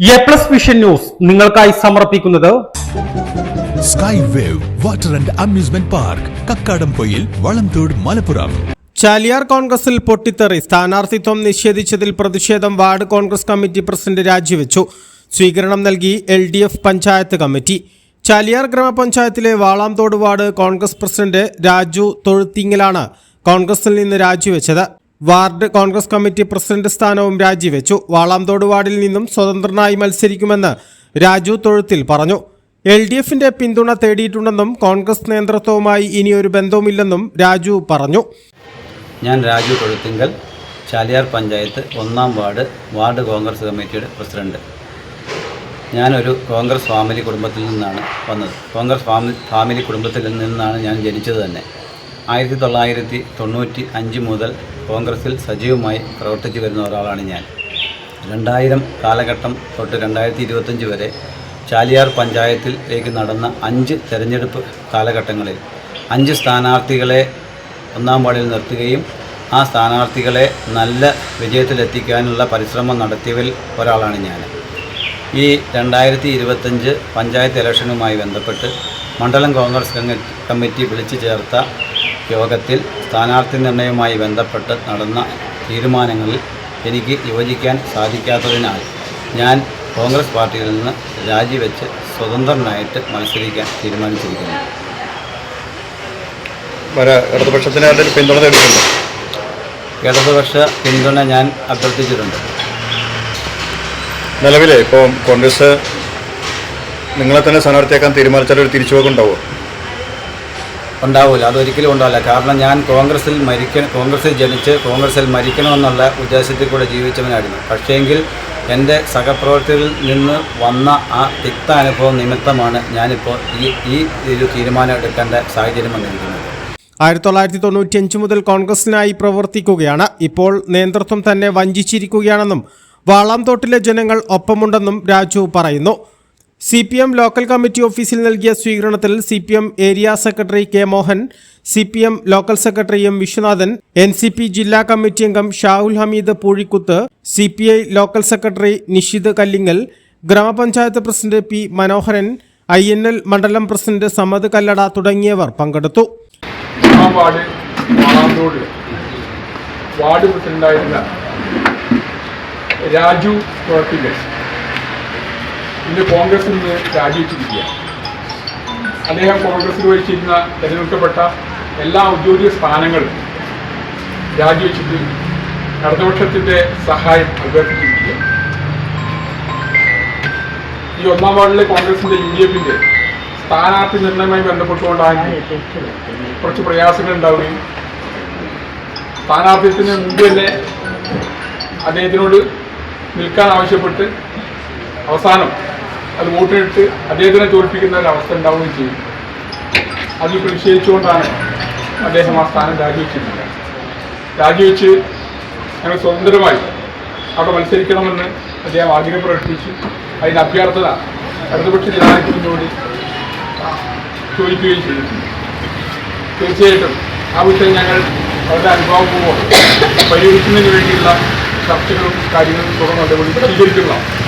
A plus vision news നിങ്ങൾക്കായി സമർപ്പിക്കുന്നത് sky wave water and amusement park Kakkadampoyil Valamthode Malappuram Chaliyar കോൺഗ്രസിൽ പൊട്ടിത്തെറി. സ്ഥാനാർത്ഥിത്വം നിഷേധിച്ചതിൽ പ്രതിഷേധം വാർഡ് കോൺഗ്രസ് കമ്മിറ്റി പ്രസിഡന്റ് രാജിവെച്ചു. സ്വീകരണം നൽകി L D F panchayat committee. Chaliyar ഗ്രാമപഞ്ചായത്തിലെ Valamthode ward Congress president Raju തൊഴുത്തിങ്ങലാണ് കോൺഗ്രസിൽ നിന്ന് രാജിവെച്ചത്. വാർഡ് കോൺഗ്രസ് കമ്മിറ്റി പ്രസിഡന്റ് സ്ഥാനവും രാജിവെച്ചു. വാളാംതോട് വാർഡിൽ നിന്നും സ്വതന്ത്രനായി മത്സരിക്കുമെന്ന് രാജു തൊഴുത്തിൽ പറഞ്ഞു. എൽ ഡി എഫിന്റെ പിന്തുണ തേടിയിട്ടുണ്ടെന്നും കോൺഗ്രസ് നേതൃത്വവുമായി ഇനിയൊരു ബന്ധവുമില്ലെന്നും രാജു പറഞ്ഞു. ഞാൻ രാജു തൊഴുത്തിങ്കൽ ചാലിയാർ പഞ്ചായത്ത് ഒന്നാം വാർഡ് വാർഡ് കോൺഗ്രസ് കമ്മിറ്റിയുടെ പ്രസിഡന്റ്. ഞാനൊരു കോൺഗ്രസ് ഫാമിലി കുടുംബത്തിൽ നിന്നാണ് വന്നത്. കോൺഗ്രസ് ഫാമിലി ഫാമിലി കുടുംബത്തിൽ നിന്നാണ് ഞാൻ ജനിച്ചത് തന്നെ. ആയിരത്തി തൊള്ളായിരത്തി തൊണ്ണൂറ്റി അഞ്ച് മുതൽ കോൺഗ്രസിൽ സജീവമായി പ്രവർത്തിച്ചു വരുന്ന ഒരാളാണ് ഞാൻ. രണ്ടായിരം കാലഘട്ടം തൊട്ട് രണ്ടായിരത്തി ഇരുപത്തഞ്ച് വരെ ചാലിയാർ പഞ്ചായത്തിലേക്ക് നടന്ന അഞ്ച് തെരഞ്ഞെടുപ്പ് കാലഘട്ടങ്ങളിൽ അഞ്ച് സ്ഥാനാർത്ഥികളെ ഒന്നാം വാർഡിൽ നിർത്തുകയും ആ സ്ഥാനാർത്ഥികളെ നല്ല വിജയത്തിലെത്തിക്കാനുള്ള പരിശ്രമം നടത്തിയവരിൽ ഒരാളാണ് ഞാൻ. ഈ രണ്ടായിരത്തി ഇരുപത്തഞ്ച് പഞ്ചായത്ത് ഇലക്ഷനുമായി ബന്ധപ്പെട്ട് മണ്ഡലം കോൺഗ്രസ് കമ്മിറ്റി വിളിച്ചു ചേർത്ത യോഗത്തിൽ സ്ഥാനാർത്ഥി നിർണയവുമായി ബന്ധപ്പെട്ട് നടന്ന തീരുമാനങ്ങളിൽ എനിക്ക് യോജിക്കാൻ സാധിക്കാത്തതിനാൽ ഞാൻ കോൺഗ്രസ് പാർട്ടിയിൽ നിന്ന് രാജിവെച്ച് സ്വതന്ത്രനായിട്ട് മത്സരിക്കാൻ തീരുമാനിച്ചിരിക്കുന്നു. വരെ ഇടതുപക്ഷത്തിന് അതിൽ പിന്തുണ തേടിയിട്ടുണ്ട്. ഇടതുപക്ഷ പിന്തുണ ഞാൻ അഭ്യർത്ഥിച്ചിട്ടുണ്ട്. നിലവിലെ ഇപ്പോൾ കോൺഗ്രസ് നിങ്ങളെ തന്നെ സ്ഥാനാർത്ഥിയാക്കാൻ തീരുമാനിച്ചാൽ ഒരു തിരിച്ചുപോക്ക് ഉണ്ടാവുമോ ഉണ്ടാവില്ല അതൊരിക്കലും ഉണ്ടാവില്ല. കാരണം ഞാൻ കോൺഗ്രസിൽ മരിക്ക കോൺഗ്രസിൽ ജനിച്ച് കോൺഗ്രസിൽ മരിക്കണമെന്നുള്ള ഉദ്ദേശത്തിൽ കൂടെ ജീവിച്ചവനായിരുന്നു. പക്ഷേങ്കിൽ എന്റെ സഹപ്രവർത്തകരിൽ നിന്ന് വന്ന ആ തിക്ത അനുഭവം നിമിത്തമാണ് ഞാനിപ്പോൾ ഈ ഈ ഒരു തീരുമാനം എടുക്കേണ്ട സാഹചര്യം വന്നിരിക്കുന്നത്. ആയിരത്തി തൊള്ളായിരത്തി തൊണ്ണൂറ്റിയഞ്ച് മുതൽ കോൺഗ്രസിനായി പ്രവർത്തിക്കുകയാണ്. ഇപ്പോൾ നേതൃത്വം തന്നെ വഞ്ചിച്ചിരിക്കുകയാണെന്നും വാളാംതോട്ടിലെ ജനങ്ങൾ ഒപ്പമുണ്ടെന്നും രാജു പറയുന്നു. C P M local committee ഓഫീസിൽ നൽകിയ സ്വീകരണത്തിൽ C P M area secretary K Mohan C P M local secretary M Viswanathan N C P ജില്ലാ കമ്മിറ്റി അംഗം Shahul Hameed Poozhikkuth C P I local secretary Nishid Kallingal ഗ്രാമപഞ്ചായത്ത് president P Manoharan I N L മണ്ഡലം president Samad Kallada തുടങ്ങിയവർ പങ്കെടുത്തു. രാജു കുഴപ്പില്ല ഇന്ന് കോൺഗ്രസിൽ നിന്ന് രാജിവെച്ചിരിക്കുകയാണ്. അദ്ദേഹം കോൺഗ്രസിൽ വഹിച്ചിരുന്ന തിരഞ്ഞെടുക്കപ്പെട്ട എല്ലാ ഔദ്യോഗിക സ്ഥാനങ്ങളും രാജിവെച്ചിട്ട് ഇടതുപക്ഷത്തിന്റെ സഹായം അഭ്യർത്ഥിച്ചിരിക്കുകയാണ്. ഈ ഒന്നാം വാർഡിലെ കോൺഗ്രസിന്റെ യു ഡി എഫിന്റെ സ്ഥാനാർത്ഥി നിർണയവുമായി ബന്ധപ്പെട്ടുകൊണ്ടാണ് കുറച്ച് പ്രയാസങ്ങൾ ഉണ്ടാവുകയും സ്ഥാനാർത്ഥിത്തിന് മുമ്പ് തന്നെ അദ്ദേഹത്തിനോട് നിൽക്കാൻ ആവശ്യപ്പെട്ട് അവസാനം അത് വോട്ടിട്ട് അദ്ദേഹത്തിനെ തോൽപ്പിക്കുന്ന ഒരു അവസ്ഥ ഉണ്ടാവുകയും ചെയ്യും. അതിൽ പ്രതിഷേധിച്ചുകൊണ്ടാണ് അദ്ദേഹം ആ സ്ഥാനം രാജിവെച്ചിരുന്നത് രാജിവെച്ച് ഞങ്ങൾ സ്വതന്ത്രമായി അവിടെ മത്സരിക്കണമെന്ന് അദ്ദേഹം ആഗ്രഹം പ്രകടിപ്പിച്ചു. അതിന്റെ അഭ്യർത്ഥന ഇടതുപക്ഷ ജനാധിപത്യത്തിനോട് ചോദിക്കുകയും ചെയ്തിട്ടുണ്ട് തീർച്ചയായിട്ടും ആ വിഷയം ഞങ്ങൾ അവരുടെ അനുഭവപൂർവം പരിഹരിക്കുന്നതിന് വേണ്ടിയുള്ള ചർച്ചകളും കാര്യങ്ങളും തുടർന്ന് നടപടി സ്വീകരിക്കുന്നതാണ്